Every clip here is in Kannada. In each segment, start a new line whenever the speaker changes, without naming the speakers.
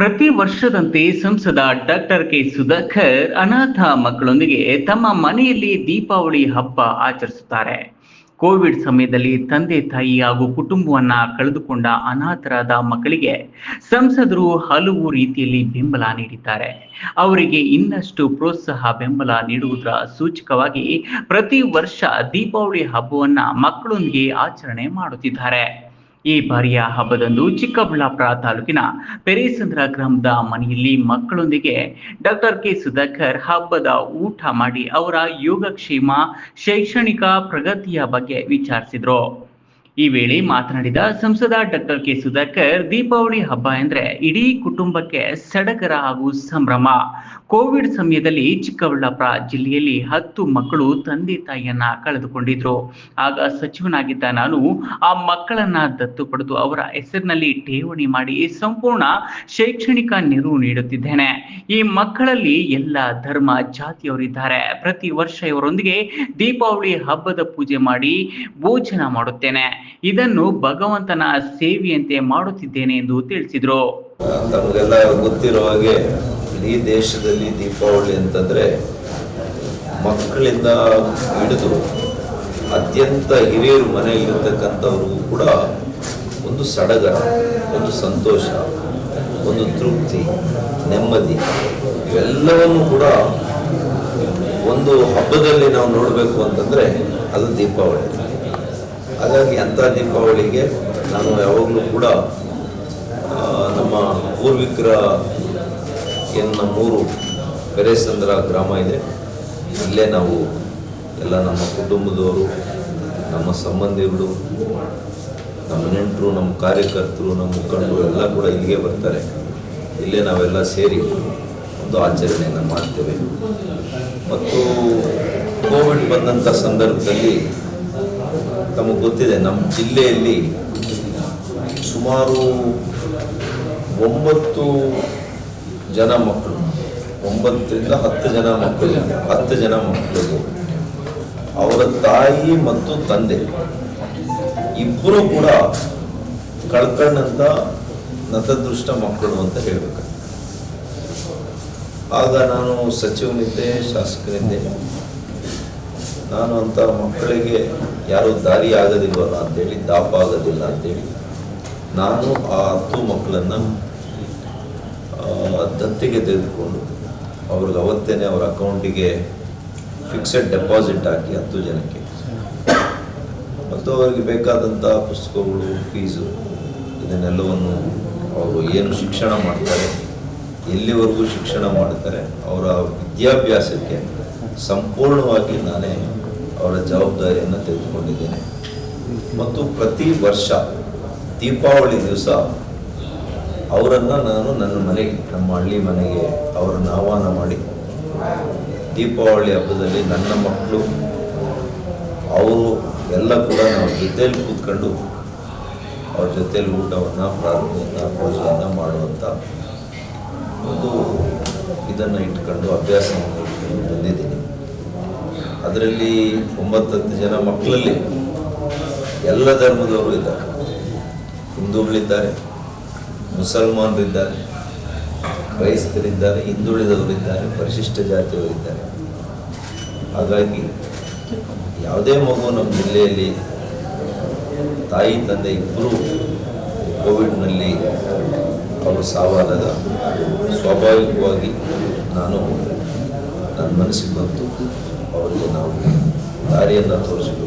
ಪ್ರತಿ ವರ್ಷದಂತೆ ಸಂಸದ ಡಾಕ್ಟರ್ ಕೆ ಸುಧಾಕರ್ ಅನಾಥ ಮಕ್ಕಳೊಂದಿಗೆ ತಮ್ಮ ಮನೆಯಲ್ಲಿ ದೀಪಾವಳಿ ಹಬ್ಬ ಆಚರಿಸುತ್ತಾರೆ. ಕೋವಿಡ್ ಸಮಯದಲ್ಲಿ ತಂದೆ ತಾಯಿ ಹಾಗೂ ಕುಟುಂಬವನ್ನ ಕಳೆದುಕೊಂಡ ಅನಾಥರಾದ ಮಕ್ಕಳಿಗೆ ಸಂಸದರು ಹಲವು ರೀತಿಯಲ್ಲಿ ಬೆಂಬಲ ನೀಡಿದ್ದಾರೆ. ಅವರಿಗೆ ಇನ್ನಷ್ಟು ಪ್ರೋತ್ಸಾಹ ಬೆಂಬಲ ನೀಡುವುದರ ಸೂಚಕವಾಗಿ ಪ್ರತಿ ವರ್ಷ ದೀಪಾವಳಿ ಹಬ್ಬವನ್ನ ಮಕ್ಕಳೊಂದಿಗೆ ಆಚರಣೆ ಮಾಡುತ್ತಿದ್ದಾರೆ. ಈ ಬಾರಿಯ ಹಬ್ಬದಂದು ಚಿಕ್ಕಬಳ್ಳಾಪುರ ತಾಲೂಕಿನ ಪೆರೇಸಂದ್ರ ಗ್ರಾಮದ ಮನೆಯಲ್ಲಿ ಮಕ್ಕಳೊಂದಿಗೆ ಡಾಕ್ಟರ್ ಕೆ ಸುಧಾಕರ್ ಹಬ್ಬದ ಊಟ ಮಾಡಿ ಅವರ ಯೋಗಕ್ಷೇಮ, ಶೈಕ್ಷಣಿಕ ಪ್ರಗತಿಯ ಬಗ್ಗೆ ವಿಚಾರಿಸಿದ್ರು. ಈ ವೇಳೆ ಮಾತನಾಡಿದ ಸಂಸದ ಡಾಕ್ಟರ್ ಕೆ ಸುಧಾಕರ್, ದೀಪಾವಳಿ ಹಬ್ಬ ಎಂದ್ರೆ ಇಡೀ ಕುಟುಂಬಕ್ಕೆ ಸಡಗರ ಹಾಗೂ ಸಂಭ್ರಮ. ಕೋವಿಡ್ ಸಮಯದಲ್ಲಿ ಚಿಕ್ಕಬಳ್ಳಾಪುರ ಜಿಲ್ಲೆಯಲ್ಲಿ ಹತ್ತು ಮಕ್ಕಳು ತಂದೆ ತಾಯಿಯನ್ನ ಕಳೆದುಕೊಂಡಿದ್ರು. ಆಗ ಸಚಿವನಾಗಿದ್ದ ನಾನು ಆ ಮಕ್ಕಳನ್ನ ದತ್ತು ಪಡೆದು ಅವರ ಹೆಸರಿನಲ್ಲಿ ಠೇವಣಿ ಮಾಡಿ ಸಂಪೂರ್ಣ ಶೈಕ್ಷಣಿಕ ನೆರವು ನೀಡುತ್ತಿದ್ದೇನೆ. ಈ ಮಕ್ಕಳಲ್ಲಿ ಎಲ್ಲ ಧರ್ಮ ಜಾತಿಯವರಿದ್ದಾರೆ ಪ್ರತಿ ವರ್ಷ ಇವರೊಂದಿಗೆ ದೀಪಾವಳಿ ಹಬ್ಬದ ಪೂಜೆ ಮಾಡಿ ಭೋಜನ ಮಾಡುತ್ತೇನೆ. ಇದನ್ನು ಭಗವಂತನ ಸೇವೆಯಂತೆ ಮಾಡುತ್ತಿದ್ದೇನೆ ಎಂದು ತಿಳಿಸಿದ್ರು.
ತಮಗೆಲ್ಲ ಗೊತ್ತಿರೋ ಹಾಗೆ ಈ ದೇಶದಲ್ಲಿ ದೀಪಾವಳಿ ಅಂತಂದ್ರೆ ಮಕ್ಕಳಿಂದ ಹಿಡಿದು ಅತ್ಯಂತ ಹಿರಿಯರು ಮನೆಯಲ್ಲಿರ್ತಕ್ಕಂಥವ್ರಿಗೂ ಕೂಡ ಒಂದು ಸಡಗರ, ಒಂದು ಸಂತೋಷ, ಒಂದು ತೃಪ್ತಿ, ನೆಮ್ಮದಿ ಇವೆಲ್ಲವನ್ನು ಕೂಡ ಒಂದು ಹಬ್ಬದಲ್ಲಿ ನಾವು ನೋಡಬೇಕು ಅಂತಂದರೆ ಅದು ದೀಪಾವಳಿ. ಹಾಗಾಗಿ ಅಂಥ ದೀಪಾವಳಿಗೆ ನಾನು ಯಾವಾಗಲೂ ಕೂಡ ನಮ್ಮ ಪೂರ್ವಿಕರ ಏನು ನಮ್ಮೂರು ಬೆರೆಸಂದ್ರ ಗ್ರಾಮ ಇದೆ. ಇಲ್ಲೇ ನಾವು ಎಲ್ಲ ನಮ್ಮ ಕುಟುಂಬದವರು, ನಮ್ಮ ಸಂಬಂಧಿಗಳು ನಮ್ಮ ನೆಂಟರು, ನಮ್ಮ ಕಾರ್ಯಕರ್ತರು, ನಮ್ಮ ಮುಖಂಡರು ಎಲ್ಲ ಕೂಡ ಇಲ್ಲಿಗೆ ಬರ್ತಾರೆ. ಇಲ್ಲೇ ನಾವೆಲ್ಲ ಸೇರಿ ಒಂದು ಆಚರಣೆಯನ್ನು ಮಾಡ್ತೇವೆ. ಮತ್ತು ಕೋವಿಡ್ ಬಂದಂಥ ಸಂದರ್ಭದಲ್ಲಿ ತಮಗೆ ಗೊತ್ತಿದೆ ನಮ್ಮ ಜಿಲ್ಲೆಯಲ್ಲಿ ಸುಮಾರು ಒಂಬತ್ತು ಜನ ಮಕ್ಕಳು ಒಂಬತ್ತರಿಂದ ಹತ್ತು ಜನ ಮಕ್ಕಳು ಹತ್ತು ಜನ ಮಕ್ಕಳು ಅವರ ತಾಯಿ ಮತ್ತು ತಂದೆ. ಇಬ್ಬರು ಕೂಡ ಕಳ್ಕೊಂಡಂತ ನತದೃಷ್ಟ ಮಕ್ಕಳು ಅಂತ ಹೇಳ್ಬೇಕು. ಆಗ ನಾನು ಸಚಿವನಿದ್ದೆ, ಶಾಸಕನಿದ್ದೆ. ನಾನು ಅಂತ ಮಕ್ಕಳಿಗೆ ಯಾರು ದಾರಿ ಆಗೋದಿಲ್ವಲ್ಲ ಅಂತೇಳಿ ದಾಪ ಆಗೋದಿಲ್ಲ ಅಂತೇಳಿ ನಾನು ಆ ಹತ್ತು ಮಕ್ಕಳನ್ನು ದತ್ತಿಗೆ ತೆಗೆದುಕೊಂಡು ಅವ್ರಿಗೆ ಅವತ್ತೇನೆ ಅವ್ರ ಅಕೌಂಟಿಗೆ ಫಿಕ್ಸೆಡ್ ಡೆಪಾಸಿಟ್ ಹಾಕಿ ಹತ್ತು ಜನಕ್ಕೆ. ಮತ್ತು ಅವರಿಗೆ ಬೇಕಾದಂಥ ಪುಸ್ತಕಗಳು ಫೀಸು ಇದನ್ನೆಲ್ಲವನ್ನು ಅವರು ಏನು ಶಿಕ್ಷಣ ಮಾಡ್ತಾರೆ, ಎಲ್ಲಿವರೆಗೂ ಶಿಕ್ಷಣ ಮಾಡ್ತಾರೆ, ಅವರ ವಿದ್ಯಾಭ್ಯಾಸಕ್ಕೆ ಸಂಪೂರ್ಣವಾಗಿ ನಾನೇ ಅವರ ಜವಾಬ್ದಾರಿಯನ್ನು ತೆಗೆದುಕೊಂಡಿದ್ದೇನೆ. ಮತ್ತು ಪ್ರತಿ ವರ್ಷ ದೀಪಾವಳಿ ದಿವಸ ಅವರನ್ನು ನಾನು ನನ್ನ ಮನೆಗೆ, ನಮ್ಮ ಹಳ್ಳಿ ಮನೆಗೆ ಅವರನ್ನು ಆಹ್ವಾನ ಮಾಡಿ, ದೀಪಾವಳಿ ಹಬ್ಬದಲ್ಲಿ ನನ್ನ ಮಕ್ಕಳು, ಅವರು ಎಲ್ಲ ಕೂಡ ನಾವು ಜೊತೆಯಲ್ಲಿ ಕೂತ್ಕೊಂಡು ಅವ್ರ ಜೊತೆಯಲ್ಲಿ ಊಟವನ್ನು, ಪ್ರಾರ್ಥನೆಯನ್ನು ಪೂಜೆಯನ್ನು ಮಾಡುವಂಥ ಒಂದು ಇದನ್ನು ಇಟ್ಕೊಂಡು, ಅಭ್ಯಾಸವನ್ನು ಅದರಲ್ಲಿ ಒಂಬತ್ತತ್ತು ಜನ ಮಕ್ಕಳಲ್ಲಿ ಎಲ್ಲ ಧರ್ಮದವರು ಇದ್ದಾರೆ. ಹಿಂದೂಗಳಿದ್ದಾರೆ, ಮುಸಲ್ಮಾನರಿದ್ದಾರೆ, ಕ್ರೈಸ್ತರಿದ್ದಾರೆ, ಹಿಂದುಳಿದವರಿದ್ದಾರೆ, ಪರಿಶಿಷ್ಟ ಜಾತಿಯವರಿದ್ದಾರೆ. ಹಾಗಾಗಿ ಯಾವುದೇ ಮಗು ನಮ್ಮ ಜಿಲ್ಲೆಯಲ್ಲಿ ತಾಯಿ, ತಂದೆ ಇಬ್ಬರು ಕೋವಿಡ್ನಲ್ಲಿ ಅವರು ಸಾವಾದಾಗ ಸ್ವಾಭಾವಿಕವಾಗಿ ನಾನು ನನ್ನ ಮನಸ್ಸಿಗೆ ಬಂತು. ಅವರಿಗೆ ನಾವು ದಾರಿಯನ್ನು ತೋರಿಸಬೇಕು.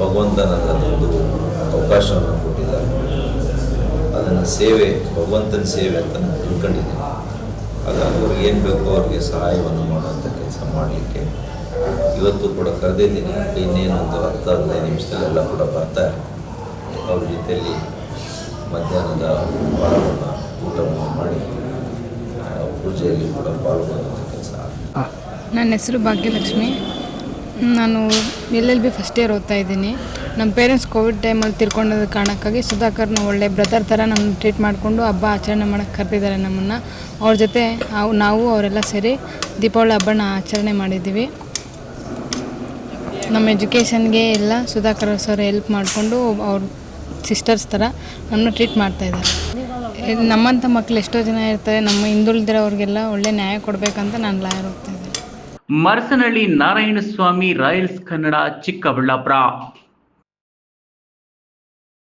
ಭಗವಂತ ಒಂದು ಅವಕಾಶವನ್ನು ಕೊಟ್ಟಿದ್ದಾರೆ. ಅದನ್ನು ಸೇವೆ, ಭಗವಂತನ ಸೇವೆ ಅಂತ ನಾನು ತಿಳ್ಕೊಂಡಿದ್ದೀನಿ. ಹಾಗಾಗಿ ಅವ್ರಿಗೆ ಏನು ಬೇಕೋ ಅವ್ರಿಗೆ ಸಹಾಯವನ್ನು ಮಾಡುವಂಥ ಕೆಲಸ ಮಾಡಲಿಕ್ಕೆ ಇವತ್ತು ಕೂಡ ಕರೆದಿದ್ದೀನಿ. ಇನ್ನೇನು ಒಂದು ಹತ್ತು, ಹದಿನೈದು ನಿಮಿಷದಲ್ಲೆಲ್ಲ ಕೂಡ ಬರ್ತಾರೆ ಅವ್ರ ಜೊತೆಯಲ್ಲಿ ಮಧ್ಯಾಹ್ನದ ಭಾಗವನ್ನು ಊಟವನ್ನು ಮಾಡಿ ಪೂಜೆಯಲ್ಲಿ ಕೂಡ ಪಾಲ್ಗೊಳ್ಳುವಂಥ ಕೆಲಸ
ನನ್ನ ಹೆಸರು ಭಾಗ್ಯಲಕ್ಷ್ಮಿ. ನಾನು L L B first year ಓದ್ತಾ ಇದ್ದೀನಿ. ನಮ್ಮ ಪೇರೆಂಟ್ಸ್ ಕೋವಿಡ್ ಟೈಮಲ್ಲಿ ತಿರ್ಕೊಂಡೋದ ಕಾರಣಕ್ಕಾಗಿ ಸುಧಾಕರ್ನ ಒಳ್ಳೆ ಬ್ರದರ್ ಥರ ನಮ್ಮನ್ನು ಟ್ರೀಟ್ ಮಾಡಿಕೊಂಡು ಹಬ್ಬ ಆಚರಣೆ ಮಾಡೋಕ್ಕೆ ಕರೆದಿದ್ದಾರೆ ನಮ್ಮನ್ನು. ಅವ್ರ ಜೊತೆ ಅವು, ನಾವು ಅವರೆಲ್ಲ ಸೇರಿ ದೀಪಾವಳಿ ಹಬ್ಬನ ಆಚರಣೆ ಮಾಡಿದ್ದೀವಿ. ನಮ್ಮ ಎಜುಕೇಷನ್ಗೆ ಎಲ್ಲ ಸುಧಾಕರ್ ಸರ್ ಹೆಲ್ಪ್ ಮಾಡಿಕೊಂಡು ಅವ್ರ ಸಿಸ್ಟರ್ಸ್ ಥರ ನಮ್ಮನ್ನು ಟ್ರೀಟ್ ಮಾಡ್ತಾ ಇದ್ದಾರೆ. ಇದು ನಮ್ಮಂಥ ಮಕ್ಕಳು ಎಷ್ಟೋ ಜನ ಇರ್ತಾರೆ. ನಮ್ಮ ಹಿಂದುಳಿದಿರೋರಿಗೆಲ್ಲ ಒಳ್ಳೆ ನ್ಯಾಯ ಕೊಡಬೇಕಂತ ನಾನು ಲಾಯರ್ ಹೋಗ್ತಾ ಇದ್ದೀನಿ.
ಮರಸನಹಳ್ಳಿ ನಾರಾಯಣಸ್ವಾಮಿ ರಾಯಲ್ಸ್ ಕನ್ನಡ ಚಿಕ್ಕಬಳ್ಳಾಪುರ.